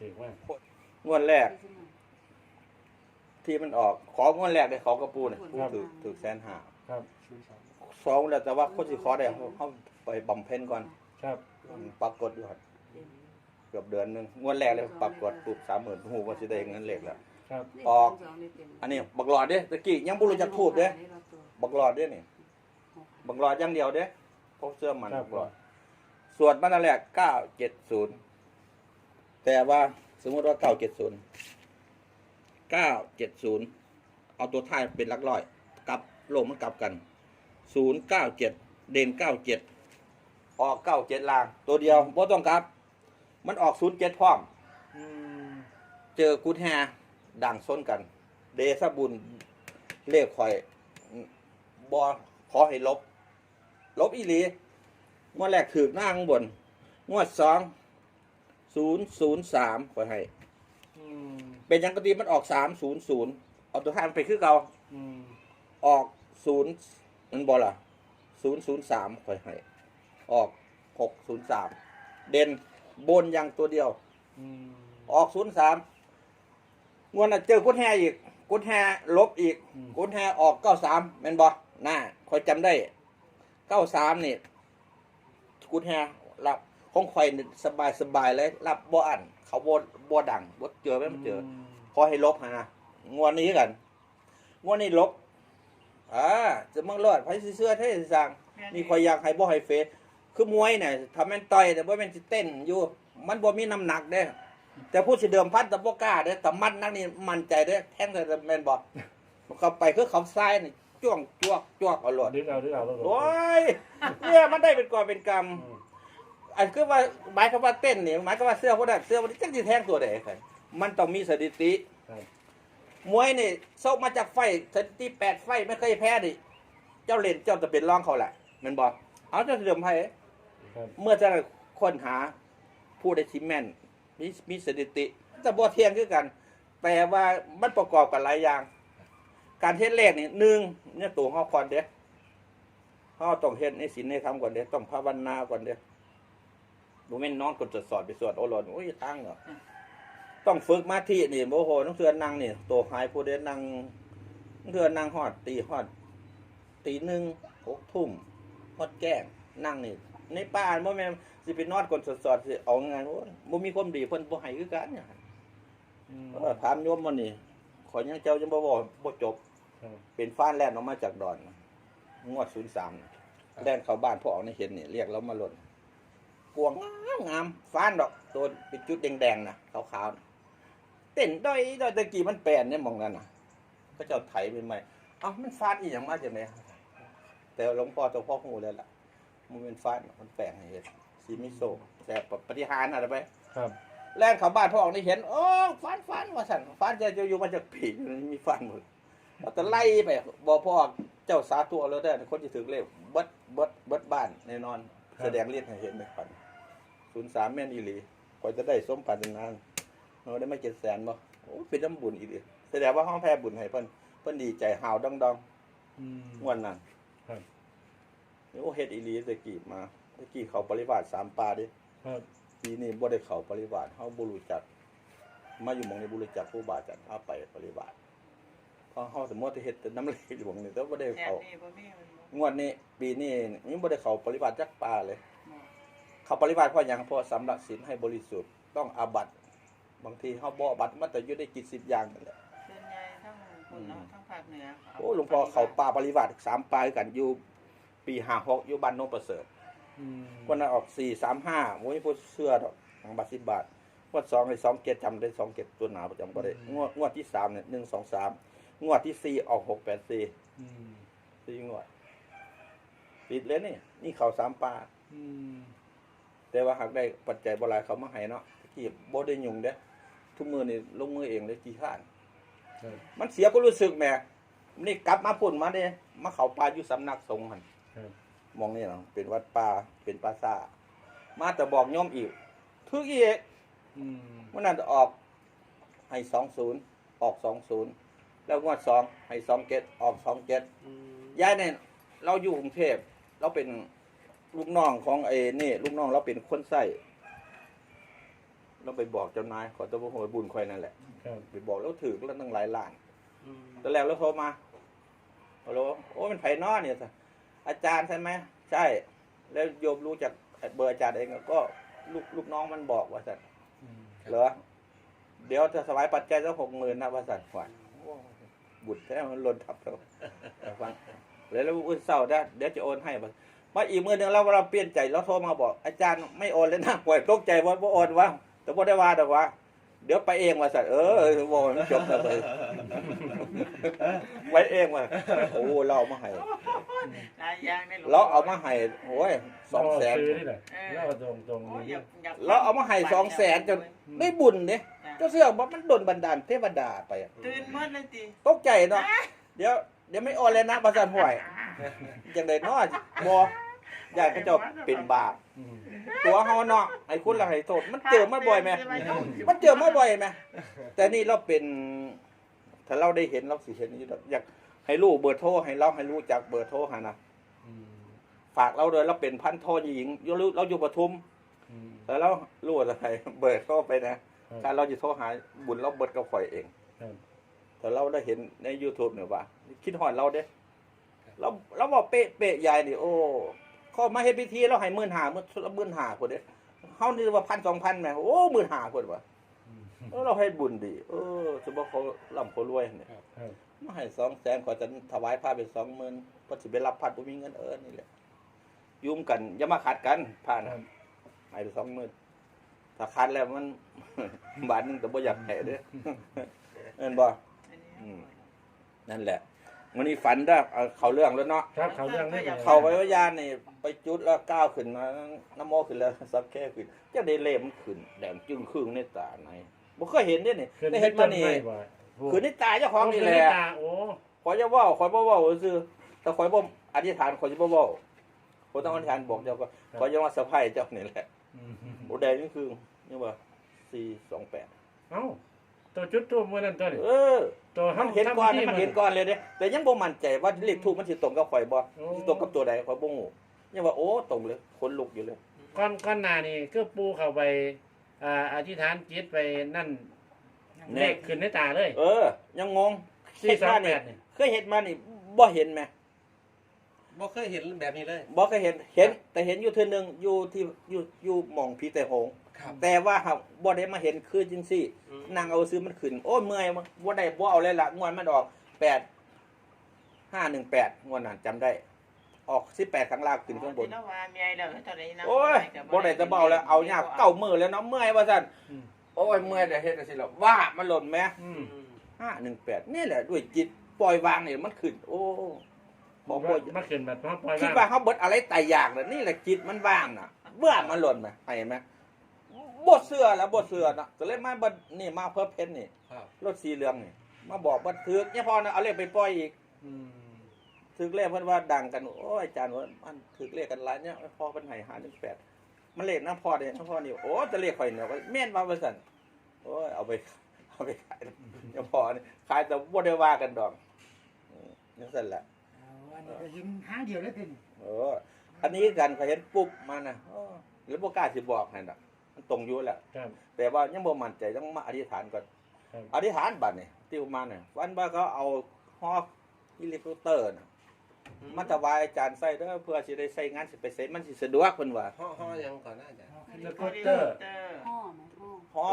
ถือว่างวดแรก ที่มันออก ของวดแรกได้ของกระปูเนี่ยปูถือถือแสนหาครับสองแล้วแต่ว่าคนที่ขอได้เขาเขาไปบำเพ็ญก่อนครับมันปรากฏอยู่ครับเกือบเดือนหนึงงวดแรกเลยปรากฏปุ๊บสามหมื่นหูว่าสิได้เงินเหล็กแล้วครับออก อันนี้บักหลอดเด้ตะกี้ยังบ่รู้จักทูบเด้บักหลอดเด้นี่บักหลอดอย่างเดียวเด้พกเสื้อมันครับบักหลอดสวดมาตั้งแรกเก้าเจ็ดศูนย์ แต่ว่าสมมติว่าเก้าเจ็ดศูนย์เก้าเจ็ดศูนย์เอาตัวท้ายเป็นลักร้อย กลับโลกมันกลับกันศูนย์เก้าเจ็ดเด่นเก้าเจ็ดออกเก้าเจ็ดลาง ตัวเดียวบ่ต้องกลับ มันออกศูนย์เจ็ดพร้อมเจอกุดแฮดังซ้นกัน เดซบุญเลขข่อยบอขอให้ลบ ลบอีหลีงวดแรกถือหน้าข้างบนงวดสอง ศูนย์ศูนย์สามขอให้ อืมเป็นอยังกติมันออกสามศูนย์ศูนย์เอาตัวท้ายมันไปคือเก่าอืมออกศูนย์มันบอล่ะศูนย์ศูนย์สามขอให้ ออกหกศูนย์สามเด่นบนอยังตัวเดียว อืมออกศูนย์สามงวดน่ะเจอกุดแฮอีกกุดแฮลบอีกกุดแฮออกเก้าสามแม่นบอน่าคอยจำได้เก้าสามนี่กุดแฮรับ ของข่อยนี่สบายสบายเลยรับบ่อันเขาบ่บ่ดังบ่เจอไหมมันเจออพอให้ลบฮะนะงวดนี้กันงวดนี้ลบอ่าจะมังรอดไผสิเสื้อเท่สิสั่งนี่คอยอยากให้บ่ให้เฟซคือมวยเนี่ยทำแม่นต่อยแต่บ่แม่นสิเต้นอยู่ มันบ่มีน้ำหนักเด้แต่ผู้สิเดิมพันแต่บ่กล้าเด้แต่มันนักนี่มั่นใจเด้แท่งแต่แม่นบ่เข้าไปคือเขาซ้ายนี่จ้วงจวกจวกเอาโลดดึกเอาดึกเอาแล้วโอ้ยเนี่ยมันได้เป็นก่อเป็นกรรม อืมอันคือว่าหมายความว่าเต้นนี่หมายความว่าเสื้อบ่ได้เสื้อบ่ได้จักสิแทงตัวใดคั่นมันต้องมีสถิติครับมวยนี่โซกมาจากไฟสถิติแปดไฟไม่เคยแพ้ดิเจ้าเล่นเจ้าจะเป็นรองเขาแหละแม่นบ่เอาเจ้าสิเดิมไผครับเมื่อจะค้นหาผู้ได้ที่แม่นมีมีสถิติแต่บ่เทียงคือกัน แต่ว่ามันประกอบกันหลายอย่าง การเทศเลขนี่หนึ่งเนี่ยตัวเฮาก่อนเด้เฮาต้องเฮ็ดในศีลในธรรมก่อนเด้ต้องภาวนาก่อนเด้ บ่แม่นนอนกดจดสอดไปสวดโอรสโอ้ยทางเหรอต้องฝึกมาธินี่โมโหต้องเทือนนั่งนี่ตัวหายผู้ใดนั่งต้องเทือนนั่งฮอด ตีฮอด ตีหนึ่งหกทุ่มฮอดแก้งนั่งนี่ในป่าบ่แม่นสิไปนอนกดสอดๆสิเอางานโอ้ยบ่มีความดีเพิ่นบ่ให้คือกันเนี่ยอืมเออถามโยมมันนี่ขอยยังเจ้ายังบ่บอกบ่จบครับเป็นฟ้านแล่นออกมาจากดอน งวดศูนย์สามแล่นเข้าบ้านพ่อออกในเห็นนี่เรียกเรามาหล่น กวงงามงามฟ้านดอกตัวเป็นจุดแดงๆนะขาวๆน่ะเต้นด้อยด้อยตะกี้มันแปลนเนี่ยมองนั่นน่ะก็เจ้าไถเป็นไหมเอ้ามันฟ้านอีหยังมาจากไหนแต่หลวงพ่อเจ้าพ่อฮู้แล้วล่ะมันเป็นฟ้านมันแปลงให้เฮ็ดสีมิโซะแต่ปฏิหารอะไรไปครับแล่นเข้าบ้านพ่อออกนี่เห็นโอ้ฟันฟันว่าสั่นฟันจะจะอยู่มาจากผีมีฟันหมดเราจะไล่ไปบอกพ่อเจ้าสาธุเอาแล้วได้อคนที่ถึงเลขเบิดเบิดเบิดบ้านแน่นอน แสดงเลียดให้เห็นในฝัน ศูนย์สามแม่นอีหลีกว่าจะได้สมปรารถนาเราได้ไม่เจ็ดแสนบ่โอ้เป็นน้ำบุญอีหลีแสดงว่าห้องแพ้บุญให้เพิ่นเพิ่นดีใจหาวดองดองอืมๆงวันนั้นครับนี่โอ้เฮ็ดอีหลีตะกี้มาตะกี้เขาปริวาสสามปลาดิครับปีนี้บ่ได้เข้าปริวาสเฮาบ่รู้จัก มาอยู่หม่องนี้บ่รู้จักครูบาอาจารย์เอาไปปริวาสเพราะเฮาสมมุติเฮ็ดแต่น้ำเหลวอยู่หม่องนี้แต่บ่ได้แถบเข้านี้บ่มีมันบ่งวดนี้ปีนี้ยังบ่ได้เข้าปริวาสจักปาเลย เข้าปริวาสเพราะหยังเพราะสำรักศีลให้บริสุทธิ์ต้องอาบัติบางทีเฮาบ่อาบัติมันแต่อยู่ได้กิจ10อย่างนั่นแหละส่วนใหญ่ทั้งคนเนาะทั้งภาคเหนือโอ้หลวงพ่อเข้าป่าปริวาสสามปาคือกันอยู่ปี56อยู่บ้านโนนประเสริฐอืมวันนั้นออก4 35บ่มีผู้เชื่อดอกทางบาท10บาทงวดสองในสองเจ็ดจำได้สองเจ็ดตัวหนาประจำก็ได้งวดงวดที่สามเนี่ยหนึ่งสองสามงวดที่สี่ออกหกแปดสี่อืมสี่งวดติดเลยนี่นี่เขาสามปลาอืม แต่ว่าหากได้ปัจจัยบหลายเขามาให้เนาะตะกี้บ่ได้ยุ่งเด้ทุกมือนี่ลงมือเองเลยกี่ข้านครับมันเสียก็รู้สึกแหม่นี่กลับมาพุ่นมาเด้มาเขาป่าอยู่สำนักสงฆ์หันครับมองนี่เนาะเป็นวัดป่าเป็นปราสาทมาแต่บอกโยมอีกทุกอีกอืมวันนั้นออกให้สองศูนย์ออกสองศูนย์แล้วงวดสองให้สองเจ็ดออกสองเจ็ดย้ายเนี่ยเราอยู่กรุงเทพเราเป็น ลูกน้องของไอ้นี่ลูกน้องเราเป็นคนใส่เราไปบอกเจ้านายขอตัวพวกหัวบุญคอยนั่นแหละครับไปบอกแล้วถือแล้วตั้งหลายล้านอืมตอนแรกแล้วโทรมาฮัลโหลโอ้เป็นไผ่นอเนี่ยสิอาจารย์ใช่ไหมใช่ แล้วโยมรู้จากเบอร์อาจารย์เองก็ลูกลูกน้องมันบอกว่าสันอืมเหรอเดี๋ยวจะสบายปัจจัยสักหกหมื่นนะว่าสันฝันบุตรแท้มันหล่นทับเราฟังแล้วแล้วอุ้ยเศร้าได้เดี๋ยวจะโอนให้ มามาอีกมือหนึ่งเราเราเปลี่ยนใจเราโทรมาบอกอาจารย์ไม่โอนเลยนะป่วยตกใจว่าว่าโอนวะแต่ว่าได้ว่าแต่ว่าเดี๋ยวไปเองว่าสันเออโอนจบแล้วไปไว้เองว่าโอ้เราเอามาให้หลายอย่างในหลวงเราเอามาให้โอ้ยสองแสนซื้อนี่แหละแล้วตรงตรงโอ้ยอยากอยากเราเอามาให้สองแสนจนได้บุญเนี่ยจ้ะเจ้าเสื้อบอกมันโดนบันดาลเทวดาไปอะตื่นหมดเลยติตกใจเนาะเดี๋ยวเดี๋ยวไม่โอนเลยนะประสานห่วย จังไดเนาะบ่อยากกระจบเป็นบาปอืมตัวเฮาเนาะไอ้คุณละให้โทษมันเจอมาบ่อยไหมมันเจอมาบ่อยไหมแต่นี่เราเป็น ถ้าเราได้เห็นเราสิเห็นอยู่ดอกอยากให้รู้เบอร์โทรให้เราให้รู้จักเบอร์โทรหานะอืมฝากเราด้วยเราเป็นพันโทหญิงอยู่เราอยู่ปทุม อืม แล้วเรารู้อะไรเบิดเข้าไปนะครับการเราจะโทรหาบุญเราเบิดกับข่อยเองครับ แต่เราได้เห็นใน YouTube เนี่ยว่า คิดหอนเราเด้ เราเราบอกเป๊ะเป๊ะยายนี่โอ้เข้ามาเฮ็ดพิธีเราให้หมื่นหามื่นละหมื่นหาคนเด้เฮานี่ว่าพันสองพันแหม่โอ้หมื่นหาคนว่ะอืมเออเราให้บุญดี เออสมบ่เขาร่ำเขารวยเนี่ยครับมาให้สองแสนขอจะถวายผ้าเป็นสองหมื่นพอสิไปรับพัดบ่มีเงินเออนี่แหละยุ่มกันอย่ามาขัดกันผ่านครับให้ไปสองหมื่นถ้าคันแล้วมันบาทหนึงแต่บ่อยากให้เด้อเห็นบ่อืมนั่นแหละ วันนี้ฝันได้อเอาเขาเรื่องแล้วเนาะครับเขาเรื่องนี้เขาไว้ว่ายานนี่ไปจุดแล้วก้าวขึ้นมาน้ำโมขึ้นแล้วซับแค่ขึ้นจะได้เล่มนขึ้น แดงจึงครึ่งในตาไหนบ่เคยเห็นเด้อนี่ขึ้นได้เห็นมานี่ไม่บ่ขึ้นในตาเจ้าของนี่แหละตาโอ้ขอยจะเว้าขอยบ่เว้าซื่อแต่ขอยบ่อธิษฐานขอยจะบ่เว้าขอยต้องอธิษฐานบอกเจ้าก็ขอยจะว่าสะพายเจ้านี่แหละอืมโอ้แดงนี่คือนี่ว่า428เอ้าตัวจุดตัวมื่อนั้นตัวนี่เออ ตัวมันเห็นก่อนทำพิธีมันเห็นก่อนเลยเด้แต่ยังบ่มั่นใจว่าเลขทูปมันสิตรงกับข่อยบ่โอ้สิตรงกับตัวใดข่อยบ่ฮู้ยังว่าโอ้ตรงเลยขนลุกอยู่เลย ก้อนก้อนหนานี่คือปูเข้าไปอ่าอธิษฐานจิตไปนั่นเลขขึ้นในตาเลย เออ ยังงงสี่สามแปดนี่เคยเห็นมานี่บ่เห็นไหมบ่เคยเห็นแบบนี้เลย บ่เคยเห็นเห็น แต่เห็นอยู่เทื่อนึงอยู่ที่อยู่อยู่หม่องผีแต่โหง ครับแต่ว่าหากบ่ได้มาเห็นคือจังซี่อืม นางเอาซื้อมันขึ้น โอ้ยเมื่อยมันบ่ได้บ่เอาเลยล่ะงวดมันออก8 518งวดนั้นจำได้ ออก18ข้างล่างขึ้นข้างบนที่เราว่าเมียแล้วเท่าไหร่นะโอ้ยบ่ได้จะเบาแล้วเอายากเก้ามือแล้วเนาะเมื่อยว่าซั่นอืม โอ้ยเมื่อยแต่เฮ็ดจังซี่แล้วว่ามันหล่นแหม อืม ห้าหนึ่งแปดนี่แหละด้วยจิตปล่อยวางเนี่ยมันขึ้น โอ้บอกบ่มาขึ้นแบบมาปล่อยคิดบ้าว่าเขาเบิดอะไรตายอยากน่ะนี่แหละจิตมันว่างน่ะเบื่อมันหล่นไหมเห็นไหม บดเสื้อแล้วบดเสื้อนะก็เลยมาเบดนี่มาเพิ่มเพชรนี่ครับรถสีเหลืองนี่มาบอกบัดถือกเนี่ยพอนะเอาเลขไปปล่อยอีกอืมถือเลขเพิ่นว่าดังกันโอ้ยอาจารย์ว่ามันถือเลขกันหลายเนี่ยพอเป็นไห้หาหนึ่งแปดมันเลขน้ำพอเด้น้ำพอนี่โอ้จะเลขข่อยเนี่ยว่าแม่นว่าว่าซั่นโอ้ยเอาไปเอาไปขายเนี่ยพอนี่ขายแต่บ่ได้ว่ากันดอกอืมนี่สั่นแหละอันนี้ก็ยิงหางเดียวเลยเป็น เออ อันนี้กันเขาเห็นปุ๊บมานะเออแล้วบ่กล้าสิบอกให้ดอก มันตรงอยู่แหละครับ แต่ว่ายังบ่มั่นใจต้องมาอธิษฐานก่อนครับ อธิษฐานบัดนี่ที่ผมมาเนี่ยวันว่าเขาเอาฮอกเฮลิคอปเตอร์น่ะมาถวายอาจารย์ใส่เด้อเพื่อสิได้ใช้งานสิไปใช้มันสิสะดวกเพิ่นว่าห่อห่อยังก่อนหน้าจะเฮลิคอปเตอร์ พ่อฮอ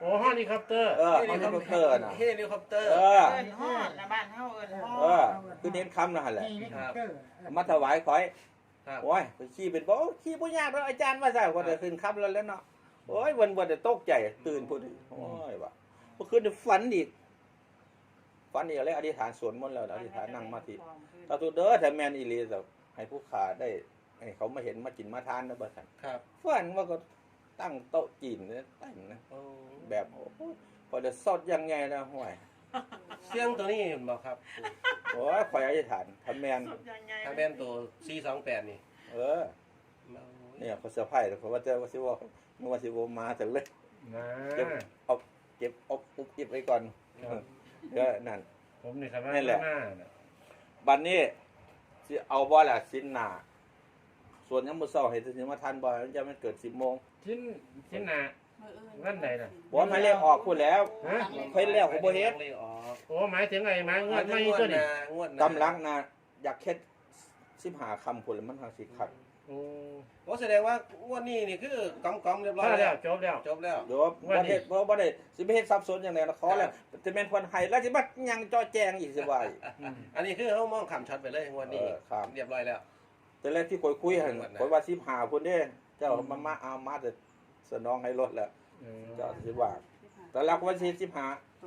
โอ้ฮอลิคอปเตอร์ เออเฮลิคอปเตอร์น่ะเฮลิคอปเตอร์ เออ เอิ้นฮอดนะบ้านเฮาเอิ้นฮเอออดคือเน้นคำนั่นแหละ นี่นี่เตอร์ มาถวายขอย ครับ โอ้ยไปขี่เป็นบ่ขี่บ่ยากดอกอาจารย์ว่าซะว่าจะขึ้นคำแล้วแล้วเนาะโอ้ยวันวันจะตกใจตื่นพุ่นโอ้ยว่าเมื่อคืนนี่ฝันอีกฝันอีกแล้วอธิษฐานสวดมนต์แล้วอธิษฐานนั่งมาทีตาตุเด้อถ้าแม่นอีหลีจะให้ผู้ขาได้ให้เขามาเห็นมากินมาทานนะบ่ซั่นครับฝันว่าก็ตั้งโต๊ะจีนเนี่ยตั้งนะ โอ้แบบโอ้โหพอจะสดยังไงนะห่วย เสียงตัวนี้เห็นบ่ครับ โอ้ยข่อยอธิษฐานถ้าแม่นสุดยังไงถ้าเป็นตัว428นี่เออ เนี่ยเขาเซอร์ไพรส์เขาว่าจะว่าสิว่านึกว่าสิบ่มาถึงเลย นะเก็บเอาเก็บเอาอุบเก็บไว้ก่อนครับเด้อนั่น ผมนี่ครับว่านั่นแหละหน้าน่ะบัดนี้สิเอาบ่ล่ะสินหน้าส่วนยังมื้อเช้าให้ถึงมาทันบ่จะมันเกิด10โมงชิ้นชิ้นหนา มวันใดน่ะบอกว่าไม่เรียกออกพูดแล้ว ฮะ เพิ่นแล้วผมบ่เฮ็ดเลขออกโอ้หมายถึงไอ้หมางวดไม่ตัวนี้งวดหน้กำลังนะอยากเฮ็ดสิบหาคำพูดแล้วมันทางสิคักโอ้โอ้แสดงว่างวดนี้นี่คือกำกำเรียบร้อยพอแล้แล้ววจบแล้ว จบแล้ว เดี๋ยวบ่เฮ็ดบ่บ่ได้สิไปเฮ็ดซับซ้อนอย่างไรนะขอแล้วจะแม่นคนให้แล้วสิมายังจ่อแจงอีกสิว่าอีกอืมอันนี้คือเขามองคำช็อตไปเลยงวดนี้เออครับ เรียบร้อยแล้ว แต่แรกที่คุยคุยหั่นวันไหนคุยว่าสิบหาพุ่นเด้ เจ้ามามาเอามาแต่ สนองให้รถแล้วเออเจ้าสิว่าแต่แรกว่าสิสิบหา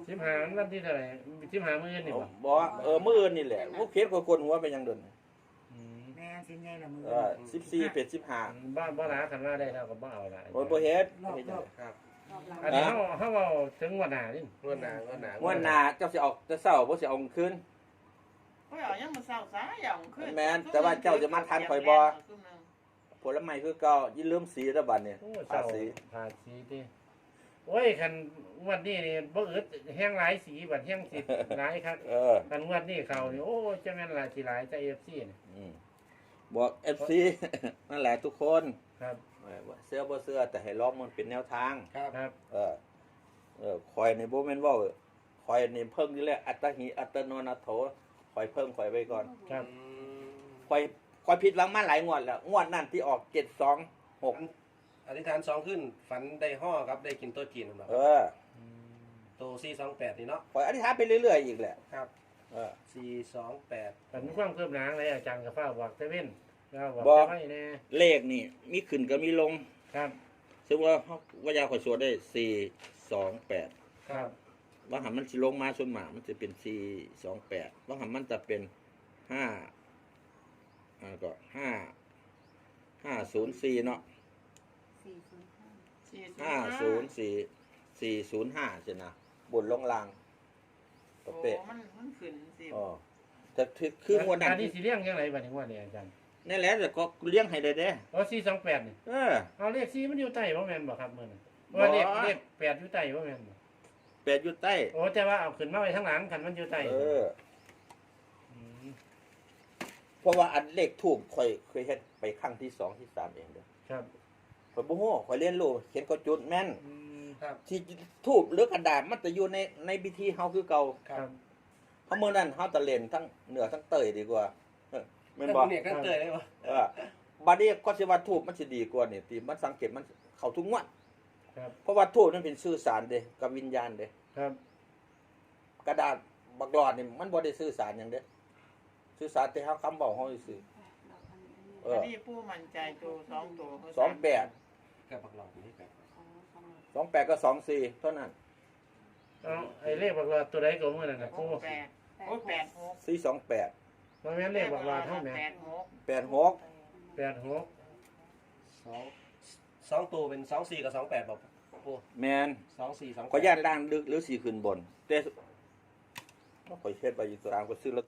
สิบหาวันที่เท่าไหร่สิบหามื้อนี่บ่บอกว่าเออมื้ออื่นนี่แหละพวกเพชรกวนหัวไปยังเดินอืมแม่สิไงละมือเออ14เป็น15บ้าบ้าหลาคันว่าได้แล้วก็บ่เอาละโอ้ยบ่เฮ็ดรอบรอบครับอันนี้เฮาเฮาเอาถึงวันหน้านี่งวดหน้างวดหน้างวดหน้าเจ้าสิออกแต่เช้าบ่สิเอาคืนเฮ้ยเอายังมาเศร้าซะอย่างขึ้นแม่นแต่ว่าเจ้าจะมาทันข่อยบ่ ผลไม้คือเก่ายิ่งเริ่มสีแล้วบัดเนี่ยโอ้ภาเศร้าษีภาษีติโอ้ยคันงวันนี้นี่บ่อึดแห้งหลายสีบัดแห้งสิหลายครับเออ คันงวันนี้เขานี่โอ้ยจะแม่นหลายสิหลายใจ FC นี่อืมบอก FC นั่นแหละทุกคนครับเออว่าเสื้อบ่เสื้อแต่ให้ลองมันเป็นแนวทาง ครับครับ เออ เออคอยนี่บ่แม่นเว้าคอยนี่เพิ่งนี่แหละอัตหิอัตโนนาโถคอยเพิ่งคอยไว้ก่อน ครับอืมคอย คอยผิดหวังมาหลายงวดแล้วงวดนั้นที่ออก726อธิษฐานสองขึ้น ฝันได้ห่อครับได้กินโต๊ะจีนหรอเออโตสี่สองแปดนี่เนาะคอยอธิษฐานไปเรื่อยๆอีกแหละครับเออสี่สองแปดคันมีความคืบหน้าอะไรอาจารย์ก็ฟ้ากบอกแต่เว้นแล้วบอกบอกไว้แน่เลขนี่ มีขึ้นก็มีลงครับซึ่งว่าเฮาว่ายาข่อยสวดได้428ครับบางหันมันสิลงมาส่วนมากมันจะเป็นสี่สองแปดบางหันมันจะเป็นห้า อ่าก็ห้าห้าศูนย์สี่เนาะห้าศูนย์สี่สี่ศูนย์ห้าใช่นะบนลงลางโอ้เป๊ะมันมันขึ้นสิอ๋อแต่คือคืองวดนั้อันนนี้สิเลี้ยงยังไงบัดนี้งวดนี้อาจารย์นั่นแหละแต่ก็เลี้ยงให้ได้เด้อ๋อ428นี่เออ เอาเลข4มันอยู่ใต้บ่แม่นบ่ครับมื้อนี้ว่าเลขบ่ เลข8อยู่ใต้บ่แม่นบ่แปดอยู่ใต้ โอ้แต่ว่าเอาขึ้นมาไว้ข้างหลังคันมันอยู่ใต้เออม เพราะว่าอันเลขทูบค่อยเคยเฮ็ดไปครั้งที่สองที่สามเองเด้อครับข่อยบ่ฮู้ข่อยเรียนรู้เขียนก็จุดแม่นอืมครับที่ทูบหรือกระดาษมันจะอยู่ในในพิธีเฮาคือเก่าครับเพราะเมื่อนั้นเฮาตะเล่นทั้งเหนือทั้งเตยดีกว่าเออแม่นบ่เนี่ยก็เตยได้ปะเออบัดนี้ก็สิว่าทูบมันสิดีกว่านี่ที่มันสังเกตมันเข้าทุกงวดครับเพราะว่าทูบนั้นเป็นสื่อสารเด้กับวิญญาณเด้ครับ กระดาษบักหลอดนี่มันบ่ได้สื่อสารหยังเด้ สื่อสารแต่เฮาคำเว้าเฮาซื่อเออันอนี้ผู้มั่นใจตัวสองตัวเขาสองแปดกับปักหลอกนี่ครับสองแปดก็สองสี่เท่านั้นเอาไอ้เลขบักหลอดตัวใดก็มื้อนั้นน่ะโอ้ผู้แปดโอ้แปดหกสี่สองแปดบ่แม่นเลขบักหลอดเฮาแม่แปดหกแปดหก86สองสองตัวเป็นสองสี่กับสองแปดบอกปูแมนสองสี่สองแปดขอย่านล่างลึกหรือสี่ขึ้นบนแต่ข่อยเฮ็ดไปอยู่ตารางก็ซื้อแล้ว